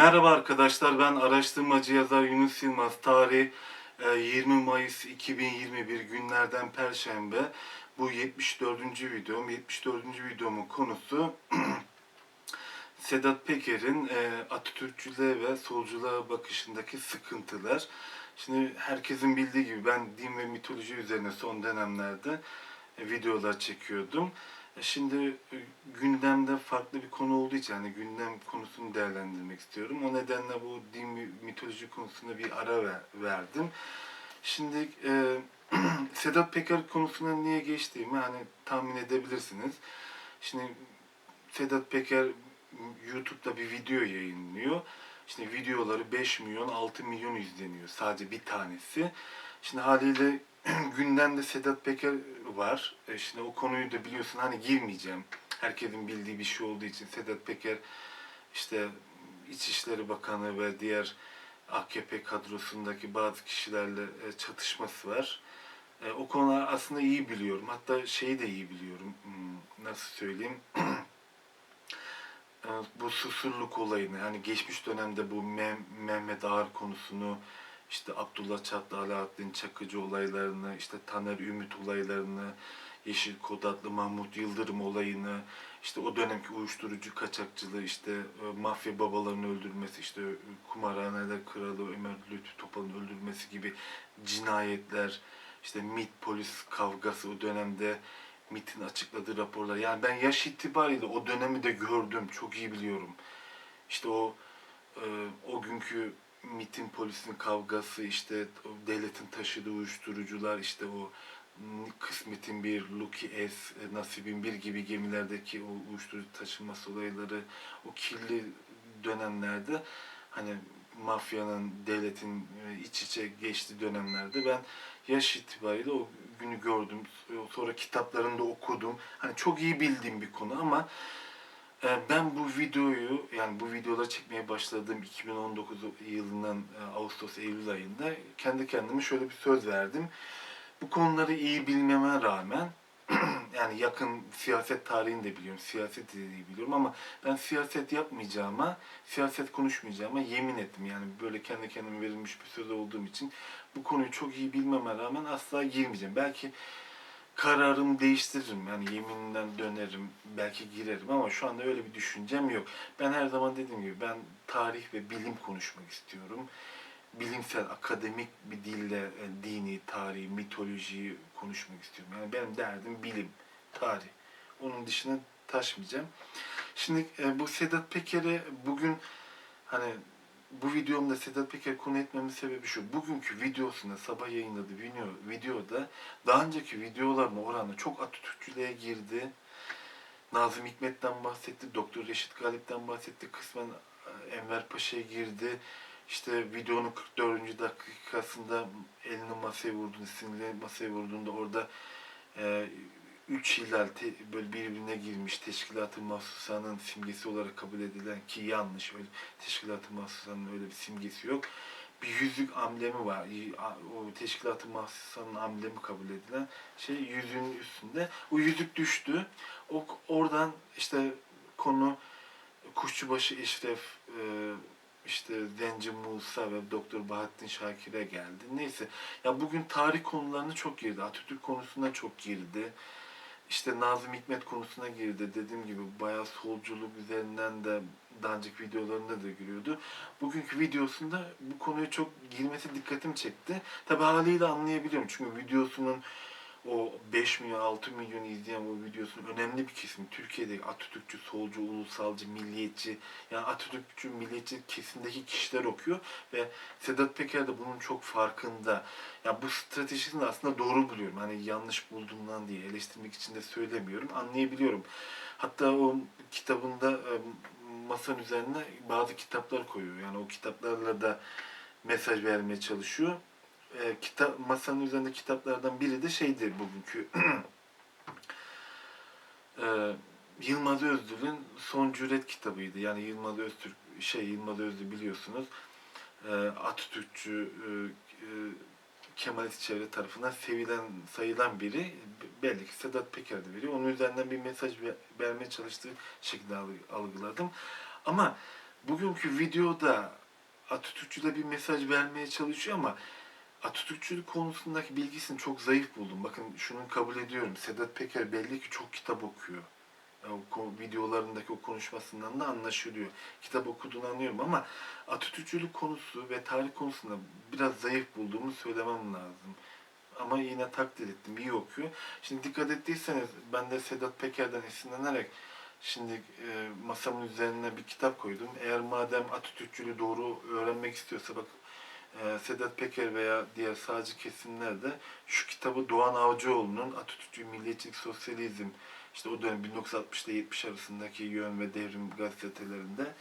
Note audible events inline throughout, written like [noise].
Merhaba arkadaşlar, ben araştırmacı yazar Yunus Yılmaz. Tarih e, 20 Mayıs 2021 günlerden Perşembe. Bu 74. videom. 74. videomun konusu [clears throat] Sedat Peker'in e, Atatürkçülüğe ve solculuğa bakışındaki sıkıntılar. Şimdi herkesin bildiği gibi ben din ve mitoloji üzerine son dönemlerde e, videolar çekiyordum. E, Şimdi e, gündemde farklı bir konu için hani gündem konusunu değerlendirmek istiyorum. O nedenle bu din mitoloji konusunda bir ara ver- verdim. Şimdi e, [clears throat] Sedat Peker konusuna niye geçtiğimi hani tahmin edebilirsiniz. Şimdi Sedat Peker YouTube'da bir video yayınlıyor. Şimdi videoları 5 milyon 6 milyon izleniyor sadece bir tanesi. Şimdi haliyle [clears throat] gündemde Sedat Peker var. E şimdi o konuyu da biliyorsun hani girmeyeceğim. Herkesin bildiği bir şey olduğu için Sedat Peker işte İçişleri Bakanı ve diğer AKP kadrosundaki bazı kişilerle e, çatışması var. E, o konuları aslında iyi biliyorum. Hatta şeyi de iyi biliyorum. Hmm, Nasıl söyleyeyim? [clears throat] E, bu susurluk olayını hani geçmiş dönemde bu Meh- Mehmet Ağar konusunu işte Abdullah Çatlı Alaaddin Çakıcı olaylarını işte Taner Ümit olaylarını Yeşil Kod adlı Mahmut Yıldırım olayını işte o dönemki uyuşturucu kaçakçılığı işte e, mafya babalarının öldürmesi işte e, kumarhaneler kralı Ömer Lütfü Topal'ın öldürmesi gibi cinayetler işte MİT polis kavgası o dönemde MİT'in açıkladığı raporlar. Yani ben yaş itibariyle o dönemi de gördüm. Çok iyi biliyorum. İşte o e, o günkü MİT'in polisin kavgası, işte devletin taşıdığı uyuşturucular, işte o Kısmet'in bir, Lucky S, e, Nasib'in bir gibi gemilerdeki o uyuşturucu taşınması olayları, o kirli dönemlerde hani mafyanın, devletin e, iç içe geçtiği dönemlerde ben yaş itibariyle o günü gördüm. Sonra kitaplarını da okudum. Hani çok iyi bildiğim bir konu ama e, ben bu videoyu yani bu videoları çekmeye başladığım 2019 yılının e, Ağustos-Eylül ayında kendi kendime şöyle bir söz verdim. Bu konuları iyi bilmeme rağmen [clears throat] yani yakın siyaset tarihini de biliyorum, siyaset iyi biliyorum ama ben siyaset yapmayacağıma, siyaset konuşmayacağıma yemin ettim. Yani böyle kendi kendime verilmiş bir söz olduğum için bu konuyu çok iyi bilmeme rağmen asla girmeyeceğim. Belki kararımı değiştiririm. Yani yeminimden dönerim, belki girerim ama şu anda öyle bir düşüncem yok. Ben her zaman dediğim gibi ben tarih ve bilim konuşmak istiyorum. Bilimsel, akademik bir dille e, dini, tarihi, mitolojiyi konuşmak istiyorum. Yani benim derdim bilim, tarih. Onun dışına taşmayacağım. Şimdi e, bu Sedat Peker'e bugün hani bu videomda Sedat Peker konu etmemin sebebi şu. Bugünkü videosunda sabah yayınladığı video, videoda daha önceki videolarına oranla çok Atatürkçülüğe girdi. Nazım Hikmet'ten bahsetti, Doktor Reşit Galip'ten bahsetti, kısmen e, Enver Paşa'ya girdi. İşte videonun 44. dakikasında elini masaya vurduğunda, sinirli masaya vurduğunda orada e, üç hilal te- böyle birbirine girmiş teşkilat-ı mahsusanın simgesi olarak kabul edilen ki yanlış öyle teşkilat-ı mahsusanın öyle bir simgesi yok. Bir yüzük amblemi var. O teşkilat-ı mahsusanın amblemi kabul edilen şey yüzüğün üstünde. O yüzük düştü. O oradan işte konu Kuşçubaşı Eşref e, işte Zenci Musa ve Doktor Bahattin Şakir'e geldi. Neyse. Ya bugün tarih konularına çok girdi. Atatürk konusuna çok girdi. İşte Nazım Hikmet konusuna girdi. Dediğim gibi bayağı solculuk üzerinden de dancık videolarında da giriyordu. Bugünkü videosunda bu konuya çok girmesi dikkatimi çekti. Tabi haliyle anlayabiliyorum. Çünkü videosunun o 5 milyon 6 milyon izleyen o videosunun önemli bir kesimi Türkiye'deki Atatürkçü, solcu, ulusalcı, milliyetçi yani Atatürkçü, milliyetçi kesimdeki kişiler okuyor ve Sedat Peker de bunun çok farkında. Ya bu stratejisini aslında doğru buluyorum. Hani yanlış bulduğumdan diye eleştirmek için de söylemiyorum. Anlayabiliyorum. Hatta o kitabında e, masanın üzerine bazı kitaplar koyuyor. Yani o kitaplarla da mesaj vermeye çalışıyor. E, kitap masanın üzerinde kitaplardan biri de şeydi bugünkü [clears throat] e, Yılmaz Özdil'in Son Cüret kitabıydı. Yani Yılmaz Öztürk şey Yılmaz Özdil biliyorsunuz e, Atatürkçü e, e, Kemalist çevre tarafından sevilen, sayılan biri belli ki Sedat Peker'de biri. Onun üzerinden bir mesaj ver- vermeye çalıştığı şekilde algı- algıladım. Ama bugünkü videoda Atatürkçü'de bir mesaj vermeye çalışıyor ama Atatürkçülük konusundaki bilgisini çok zayıf buldum. Bakın şunu kabul ediyorum. Sedat Peker belli ki çok kitap okuyor. Yani o videolarındaki o konuşmasından da anlaşılıyor. Kitap okuduğunu anlıyorum ama Atatürkçülük konusu ve tarih konusunda biraz zayıf bulduğumu söylemem lazım. Ama yine takdir ettim. iyi okuyor. Şimdi dikkat ettiyseniz ben de Sedat Peker'den esinlenerek şimdi e, masamın üzerine bir kitap koydum. Eğer madem Atatürkçülüğü doğru öğrenmek istiyorsa bak e, Sedat Peker veya diğer sağcı kesimler de şu kitabı Doğan Avcıoğlu'nun Atatürkçü Milliyetçilik Sosyalizm işte o dönem 1960 ile 70 arasındaki Yön ve Devrim gazetelerinde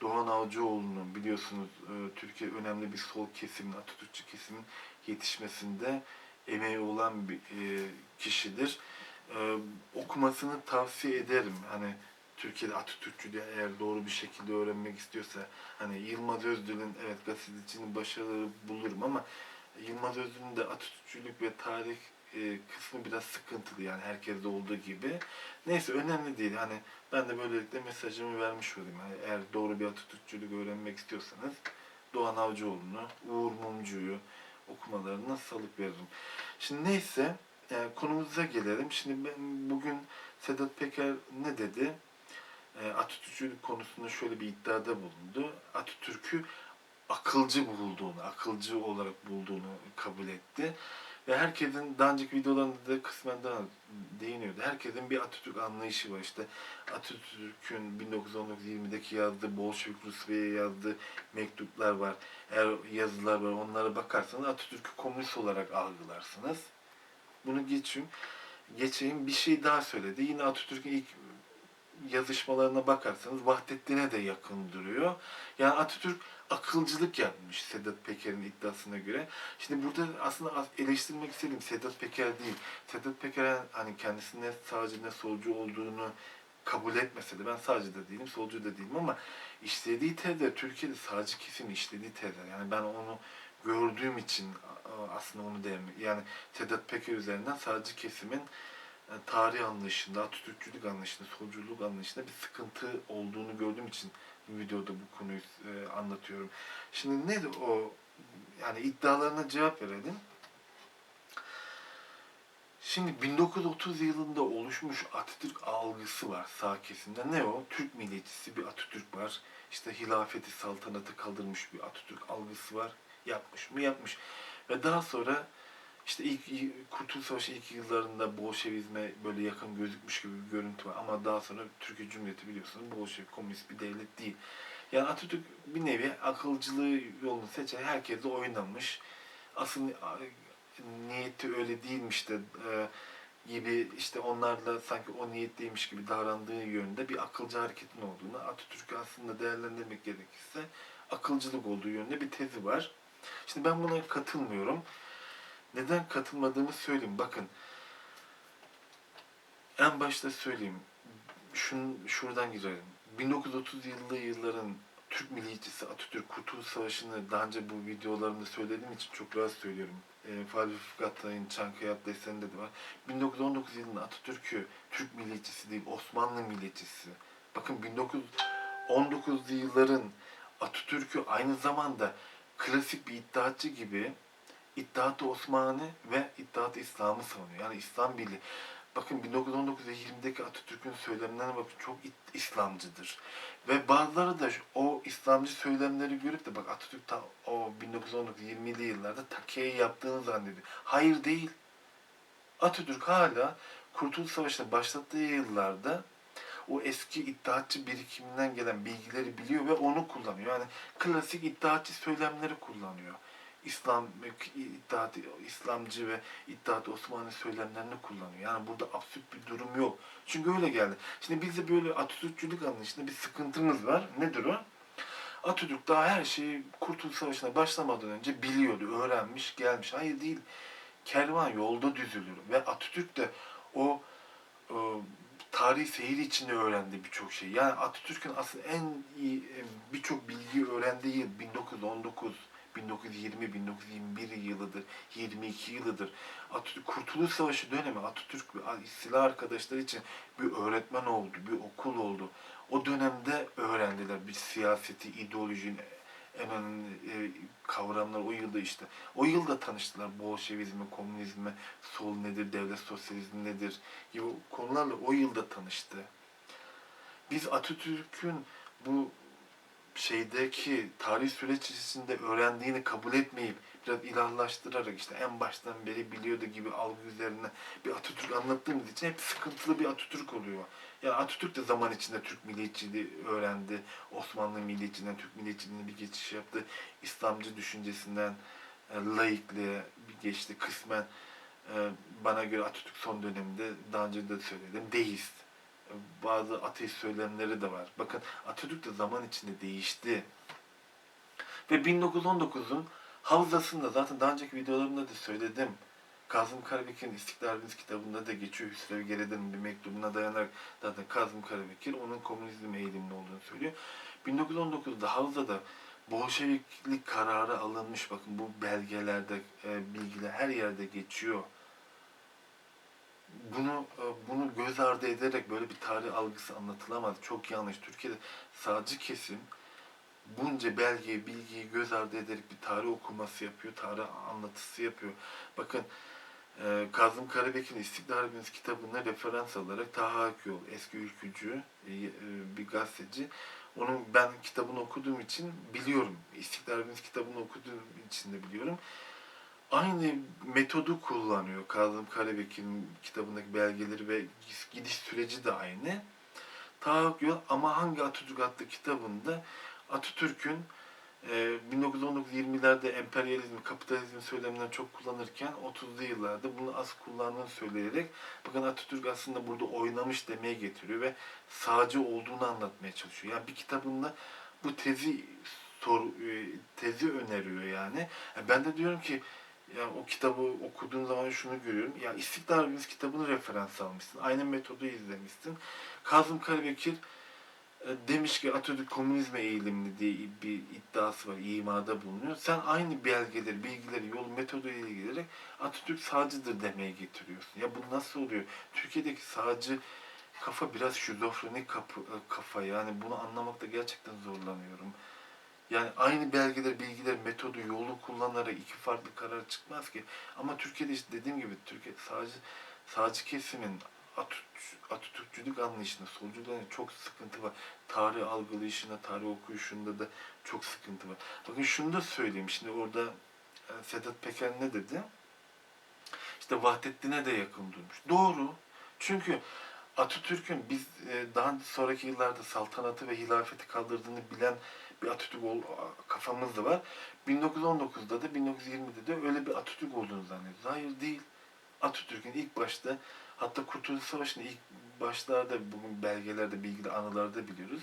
Doğan Avcıoğlu'nun biliyorsunuz e, Türkiye önemli bir sol kesimin, Atatürkçü kesimin yetişmesinde emeği olan bir e, kişidir. E, okumasını tavsiye ederim. Hani Türkiye'de Atatürkçülüğü eğer doğru bir şekilde öğrenmek istiyorsa hani Yılmaz Özdil'in evet gazetecinin başarıları bulurum ama Yılmaz Özdil'in de Atatürkçülük ve tarih e, kısmı biraz sıkıntılı yani herkeste olduğu gibi. Neyse önemli değil. Hani ben de böylelikle mesajımı vermiş olayım. Yani eğer doğru bir Atatürkçülük öğrenmek istiyorsanız Doğan Avcıoğlu'nu, Uğur Mumcu'yu okumalarına salık veririm. Şimdi neyse e, konumuza gelelim. Şimdi ben bugün Sedat Peker ne dedi? E, Atatürkçülük konusunda şöyle bir iddiada bulundu. Atatürk'ü akılcı bulduğunu, akılcı olarak bulduğunu kabul etti. Ve herkesin daha önceki videolarında da kısmen daha değiniyordu. Herkesin bir Atatürk anlayışı var. İşte Atatürk'ün 1919-20'deki yazdığı Bolşevik Rusya'ya yazdığı mektuplar var. Eğer yazılar var onlara bakarsanız Atatürk'ü komünist olarak algılarsınız. Bunu geçeyim. Geçeyim bir şey daha söyledi. Yine Atatürk'ün ilk yazışmalarına bakarsanız Vahdettin'e de yakın duruyor. Yani Atatürk akılcılık yapmış Sedat Peker'in iddiasına göre. Şimdi burada aslında as- eleştirmek istediğim Sedat Peker değil. Sedat Peker'in hani kendisinin ne sağcı ne solcu olduğunu kabul etmese de ben sağcı da değilim, solcu da değilim ama işlediği tezler Türkiye'de sağcı kesim işlediği tezler. Yani ben onu gördüğüm için aslında onu diyemem. Yani Sedat Peker üzerinden sağcı kesimin e, tarih anlayışında, Atatürkçülük anlayışında, solculuk anlayışında bir sıkıntı olduğunu gördüğüm için videoda bu konuyu e, anlatıyorum. Şimdi nedir o yani iddialarına cevap verelim. Şimdi 1930 yılında oluşmuş Atatürk algısı var sağ kesimde. Ne o? Türk milliyetçisi bir Atatürk var. İşte hilafeti, saltanatı kaldırmış bir Atatürk algısı var. Yapmış mı? Yapmış. Ve daha sonra işte ilk Kurtuluş Savaşı ilk yıllarında Bolşevizme böyle yakın gözükmüş gibi bir görüntü var. Ama daha sonra Türkiye Cumhuriyeti biliyorsunuz Bolşevik komünist bir devlet değil. Yani Atatürk bir nevi akılcılığı yolunu seçerek herkesle oynamış. Asıl niyeti öyle değilmiş de e, gibi işte onlarla sanki o niyetliymiş gibi davrandığı yönde bir akılcı hareketin olduğunu Atatürk'ü aslında değerlendirmek gerekirse akılcılık olduğu yönde bir tezi var. Şimdi ben buna katılmıyorum. Neden katılmadığımı söyleyeyim. Bakın en başta söyleyeyim. Şun, şuradan girelim. 1930 yıllı yılların Türk milliyetçisi Atatürk Kurtuluş Savaşı'nı daha önce bu videolarımda söylediğim için çok rahat söylüyorum. E, Fahri Rıfkı Atay'ın Çankaya adlı eserinde de var. 1919 yılında Atatürk'ü Türk milliyetçisi değil Osmanlı milliyetçisi. Bakın 1919 yılların Atatürk'ü aynı zamanda klasik bir iddiatçı gibi İttihat-ı Osmanlı ve İttihat-ı İslam'ı savunuyor. Yani İslam Birliği. Bakın 1919 ve 20'deki Atatürk'ün söylemlerine bakın çok İslamcıdır. Ve bazıları da o İslamcı söylemleri görüp de bak Atatürk ta, o 1919-20'li yıllarda takiyeyi yaptığını zannediyor. Hayır değil. Atatürk hala Kurtuluş Savaşı'nı başlattığı yıllarda o eski iddiatçı birikiminden gelen bilgileri biliyor ve onu kullanıyor. Yani klasik iddiatçı söylemleri kullanıyor. İslam iddiat İslamcı ve iddiat Osmanlı söylemlerini kullanıyor. Yani burada absürt bir durum yok. Çünkü öyle geldi. Şimdi bizde böyle Atatürkçülük anlayışında bir sıkıntımız var. Nedir o? Atatürk daha her şeyi Kurtuluş Savaşı'na başlamadan önce biliyordu, öğrenmiş, gelmiş. Hayır değil. Kervan yolda düzülür ve Atatürk de o e, tarihi seyir içinde öğrendi birçok şey. Yani Atatürk'ün aslında en iyi birçok bilgiyi öğrendiği yıl 1919 1920-1921 yılıdır, 22 yılıdır. Atatürk Kurtuluş Savaşı dönemi Atatürk silah arkadaşları için bir öğretmen oldu, bir okul oldu. O dönemde öğrendiler bir siyaseti, ideolojinin en önemli e, kavramlar o yılda işte. O yılda tanıştılar Bolşevizme, komünizme, sol nedir, devlet sosyalizmi nedir gibi konularla o yılda tanıştı. Biz Atatürk'ün bu şeydeki tarih süreç öğrendiğini kabul etmeyip biraz ilahlaştırarak işte en baştan beri biliyordu gibi algı üzerine bir Atatürk anlattığımız için hep sıkıntılı bir Atatürk oluyor. Yani Atatürk de zaman içinde Türk milliyetçiliği öğrendi. Osmanlı milliyetçiliğinden Türk milliyetçiliğine bir geçiş yaptı. İslamcı düşüncesinden e, laikliğe bir geçti. Kısmen e, bana göre Atatürk son döneminde daha önce de söyledim deist. Bazı ateist söylemleri de var. Bakın Atatürk de zaman içinde değişti. Ve 1919'un havzasında zaten daha önceki videolarımda da söyledim. Kazım Karabekir'in İstiklalimiz kitabında da geçiyor. Hüsrev Gerede'nin bir mektubuna dayanarak zaten Kazım Karabekir onun komünizm eğilimli olduğunu söylüyor. 1919'da Havza'da Bolşeviklik kararı alınmış. Bakın bu belgelerde, e, bilgiler her yerde geçiyor. Bunu e, bunu göz ardı ederek böyle bir tarih algısı anlatılamaz. Çok yanlış. Türkiye'de sağcı kesim bunca belgeyi, bilgiyi göz ardı ederek bir tarih okuması yapıyor, tarih anlatısı yapıyor. Bakın e, Kazım Karabekir'in İstiklal Harbimiz kitabına referans alarak Taha Akyol, eski ülkücü, e, bir gazeteci. Onun ben kitabını okuduğum için biliyorum. İstiklal Harbimiz kitabını okuduğum için de biliyorum. Aynı metodu kullanıyor Kazım Karabekir'in kitabındaki belgeleri ve gidiş süreci de aynı. Taha Akyol ama hangi Atatürk adlı kitabında Atatürk'ün e, 1919-20'lerde emperyalizmi, kapitalizmi söyleminden çok kullanırken 30'lu yıllarda bunu az kullandığını söyleyerek bakın Atatürk aslında burada oynamış demeye getiriyor ve sağcı olduğunu anlatmaya çalışıyor. Yani bir kitabında bu tezi sor, e, tezi öneriyor yani. E, Ben de diyorum ki yani o kitabı okuduğum zaman şunu görüyorum. Ya İstiklal Harbimiz kitabını referans almışsın. Aynı metodu izlemişsin. Kazım Karabekir e, demiş ki Atatürk komünizme eğilimli diye bir iddiası var, imada bulunuyor. Sen aynı belgeleri, bilgileri, yol metodu ile ilgilenerek Atatürk sağcıdır demeye getiriyorsun. Ya bu nasıl oluyor? Türkiye'deki sağcı kafa biraz şizofrenik e, kafa yani bunu anlamakta gerçekten zorlanıyorum. Yani aynı belgeler, bilgiler, metodu, yolu kullanarak iki farklı karar çıkmaz ki. Ama Türkiye'de işte dediğim gibi Türkiye sağcı, sağcı kesimin Atatürk, Atatürkçülük anlayışında, solcuların çok sıkıntı var. Tarih algılayışında, tarih okuyuşunda da çok sıkıntı var. Bakın şunu da söyleyeyim. Şimdi orada e, Sedat Peker ne dedi? İşte Vahdettin'e de yakın durmuş. Doğru. Çünkü Atatürk'ün biz e, daha sonraki yıllarda saltanatı ve hilafeti kaldırdığını bilen bir Atatürk ol, kafamızda var. 1919'da da 1920'de de öyle bir Atatürk olduğunu zannediyoruz. Hayır değil. Atatürk'ün ilk başta hatta Kurtuluş Savaşı'nın ilk başlarda bugün belgelerde, bilgiler, anılarda biliyoruz.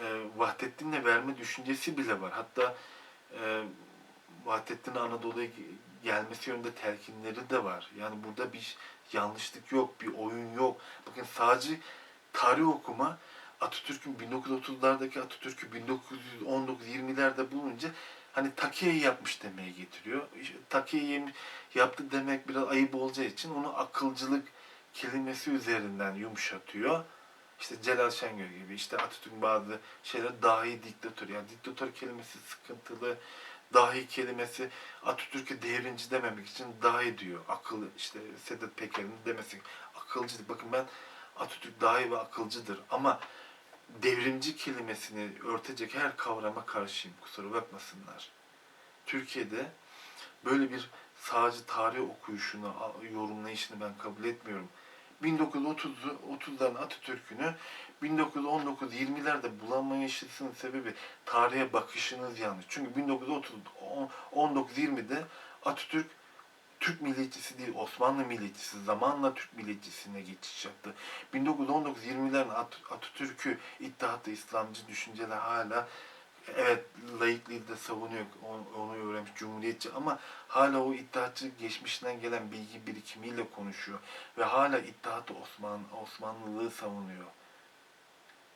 E, Vahdettin'le verme düşüncesi bile var. Hatta e, Vahdettin'in Anadolu'ya gelmesi yönünde telkinleri de var. Yani burada bir yanlışlık yok, bir oyun yok. Bakın sadece tarih okuma Atatürk'ün 1930'lardaki Atatürk'ü 1919-20'lerde bulunca hani takiyeyi yapmış demeye getiriyor. İşte takiyeyi yaptı demek biraz ayıp olacağı için onu akılcılık kelimesi üzerinden yumuşatıyor. İşte Celal Şengör gibi işte Atatürk'ün bazı şeyler dahi diktatör. Yani diktatör kelimesi sıkıntılı. Dahi kelimesi Atatürk'ü devrimci dememek için dahi diyor. Akıl işte Sedat Peker'in demesi akılcılık. Bakın ben Atatürk dahi ve akılcıdır ama devrimci kelimesini örtecek her kavrama karşıyım. Kusura bakmasınlar. Türkiye'de böyle bir sadece tarih okuyuşunu, yorumlayışını ben kabul etmiyorum. 1930'u 30'ların Atatürk'ünü 1919-20'lerde bulamayışının sebebi tarihe bakışınız yanlış. Çünkü 1930 19-20'de Atatürk Türk milliyetçisi değil, Osmanlı milliyetçisi, zamanla Türk milliyetçisine geçiş yaptı. 1919-20'lerin At- Atatürk'ü İttihat'ta İslamcı düşünceler hala evet laikliği de savunuyor, onu, öğrenmiş cumhuriyetçi ama hala o iddiatçı geçmişinden gelen bilgi birikimiyle konuşuyor ve hala iddiatı Osman, Osmanlılığı savunuyor.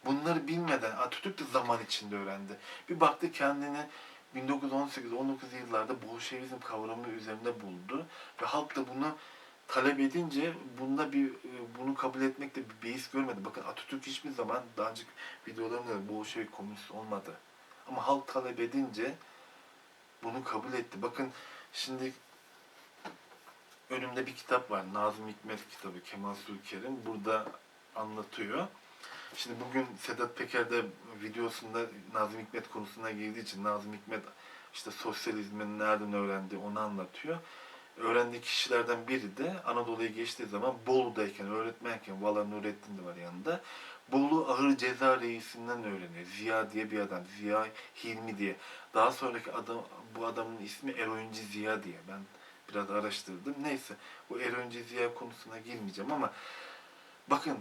Bunları bilmeden Atatürk de zaman içinde öğrendi. Bir baktı kendini 1918-19 yıllarda Bolşevizm kavramı üzerinde buldu ve halk da bunu talep edince bunda bir e, bunu kabul etmekte bir beis görmedi. Bakın Atatürk hiçbir zaman daha önceki videolarında da Bolşevik komünist olmadı. Ama halk talep edince bunu kabul etti. Bakın şimdi önümde bir kitap var. Nazım Hikmet kitabı Kemal Sulker'in. Burada anlatıyor. Şimdi bugün Sedat Peker de videosunda Nazım Hikmet konusuna girdiği için Nazım Hikmet işte sosyalizmin nereden öğrendi onu anlatıyor. Öğrendiği kişilerden biri de Anadolu'ya geçtiği zaman Bolu'dayken, öğretmenken, Vala Nurettin de var yanında. Bolu Ağır Ceza Reisi'nden öğreniyor. Ziya diye bir adam. Ziya Hilmi diye. Daha sonraki adam, bu adamın ismi Eroinci Ziya diye. Ben biraz araştırdım. Neyse bu Eroinci Ziya konusuna girmeyeceğim ama bakın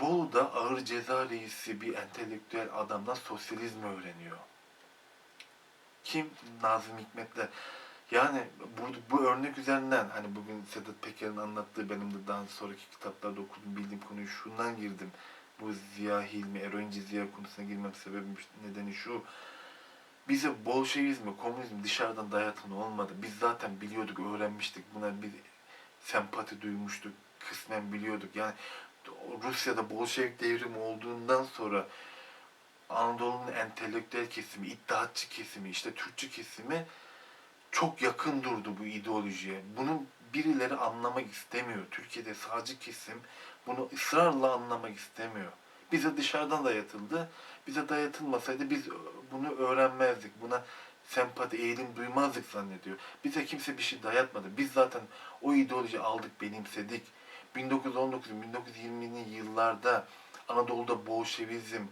Bolu'da ağır ceza reisi bir entelektüel adamdan sosyalizmi öğreniyor. Kim? Nazım Hikmet'le. Yani bu, bu örnek üzerinden hani bugün Sedat Peker'in anlattığı benim de daha sonraki kitaplarda okudum bildiğim konuyu şundan girdim. Bu Ziya Hilmi, Eroinci Ziya konusuna girmem sebebim nedeni şu. Bize Bolşevizmi, komünizmi dışarıdan dayatan olmadı. Biz zaten biliyorduk, öğrenmiştik. Buna bir sempati duymuştuk. Kısmen biliyorduk. Yani Rusya'da Bolşevik devrimi olduğundan sonra Anadolu'nun entelektüel kesimi, iddiatçı kesimi, işte Türkçü kesimi çok yakın durdu bu ideolojiye. Bunu birileri anlamak istemiyor. Türkiye'de sağcı kesim bunu ısrarla anlamak istemiyor. Bize dışarıdan dayatıldı. Bize dayatılmasaydı biz bunu öğrenmezdik. Buna sempati, eğilim duymazdık zannediyor. Bize kimse bir şey dayatmadı. Biz zaten o ideoloji aldık, benimsedik. 1919-1920'li yıllarda Anadolu'da Bolşevizm,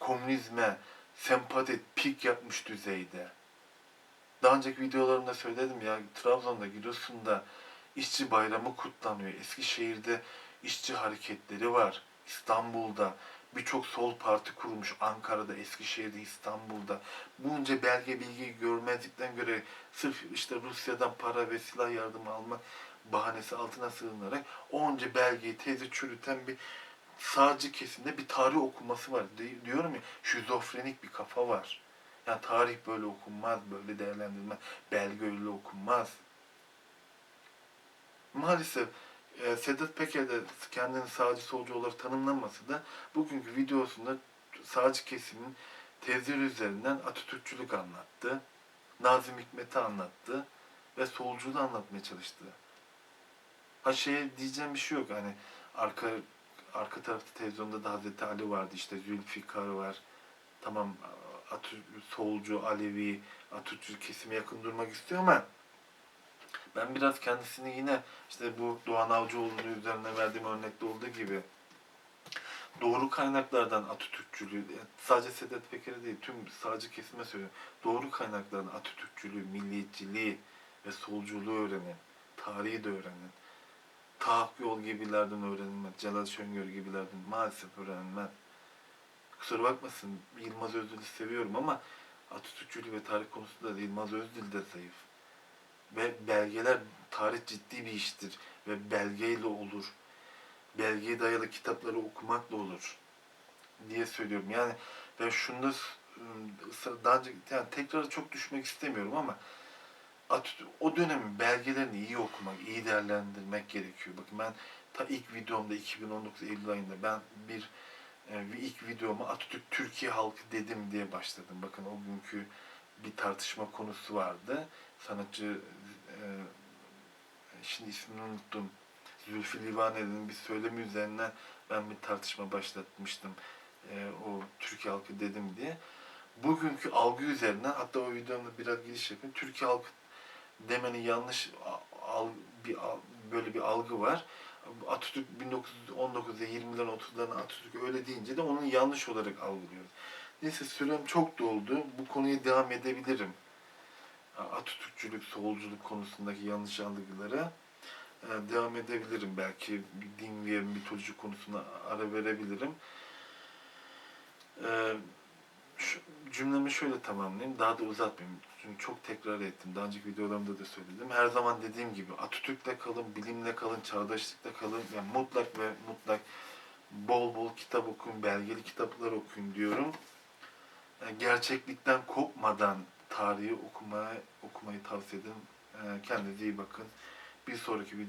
komünizme sempati pik yapmış düzeyde. Daha önceki videolarımda söyledim ya Trabzon'da, Giresun'da işçi bayramı kutlanıyor. Eskişehir'de işçi hareketleri var. İstanbul'da birçok sol parti kurulmuş. Ankara'da, Eskişehir'de, İstanbul'da. Bunca belge bilgi görmezlikten göre sırf işte Rusya'dan para ve silah yardımı almak bahanesi altına sığınarak onca belgeyi tezi çürüten bir sağcı kesimde bir tarih okuması var. Di- Diyorum ya şizofrenik bir kafa var. Yani tarih böyle okunmaz, böyle değerlendirilmez, belge öyle okunmaz. Maalesef e, Sedat Peker de kendini sağcı solcu olarak tanımlanmasa da bugünkü videosunda sağcı kesimin tezleri üzerinden Atatürkçülük anlattı. Nazım Hikmet'i anlattı ve solculuğu anlatmaya çalıştı. Ha şey diyeceğim bir şey yok hani arka arka tarafta televizyonda da Hazreti Ali vardı işte Zülfikar var. Tamam Atü, solcu, Alevi, Atatürk kesime yakın durmak istiyor ama ben biraz kendisini yine işte bu Doğan Avcıoğlu'nun üzerine verdiğim örnekte olduğu gibi doğru kaynaklardan Atatürkçülüğü, sadece Sedat Peker'e değil tüm sağcı kesime söylüyorum. Doğru kaynaklardan Atatürkçülüğü, milliyetçiliği ve solculuğu öğrenin. Tarihi de öğrenin. Tahakkü yol gibilerden öğrenilmez. Celal Şöngör gibilerden maalesef öğrenilmez. Kusura bakmasın Yılmaz Özdil'i seviyorum ama Atatürkçülük ve tarih konusunda da Yılmaz Özdil de zayıf. Ve belgeler, tarih ciddi bir iştir ve belgeyle olur. Belgeye dayalı kitapları okumakla olur diye söylüyorum. Yani ben şunda ıı, daha önce yani tekrar çok düşmek istemiyorum ama o dönemin belgelerini iyi okumak, iyi değerlendirmek gerekiyor. Bakın ben ta ilk videomda 2019 Eylül ayında ben bir e, bir ilk videoma Atatürk Türkiye halkı dedim diye başladım. Bakın o günkü bir tartışma konusu vardı. Sanatçı e, şimdi ismini unuttum. Zülfü Livaneli'nin bir söylemi üzerinden ben bir tartışma başlatmıştım. E, o Türkiye halkı dedim diye. Bugünkü algı üzerinden hatta o videomda biraz giriş yapayım. Türkiye halkı demenin yanlış bir böyle bir algı var. Atatürk 1919'da 20'lerin 30'larında Atatürk öyle deyince de onun yanlış olarak algılıyoruz. Neyse sürem çok doldu. Bu konuya devam edebilirim. Atatürkçülük, solculuk konusundaki yanlış algılara e, devam edebilirim. Belki din ve mitoloji konusuna ara verebilirim. E, şu, cümlemi şöyle tamamlayayım. Daha da uzatmayayım. Çünkü çok tekrar ettim. Daha önceki videolarımda da söyledim. Her zaman dediğim gibi Atatürk'le kalın, bilimle kalın, çağdaşlıkla kalın. Yani mutlak ve mutlak bol bol kitap okuyun, belgeli kitaplar okuyun diyorum. Yani gerçeklikten kopmadan tarihi okumaya okumayı tavsiye ederim. Ee, kendinize iyi bakın. Bir sonraki video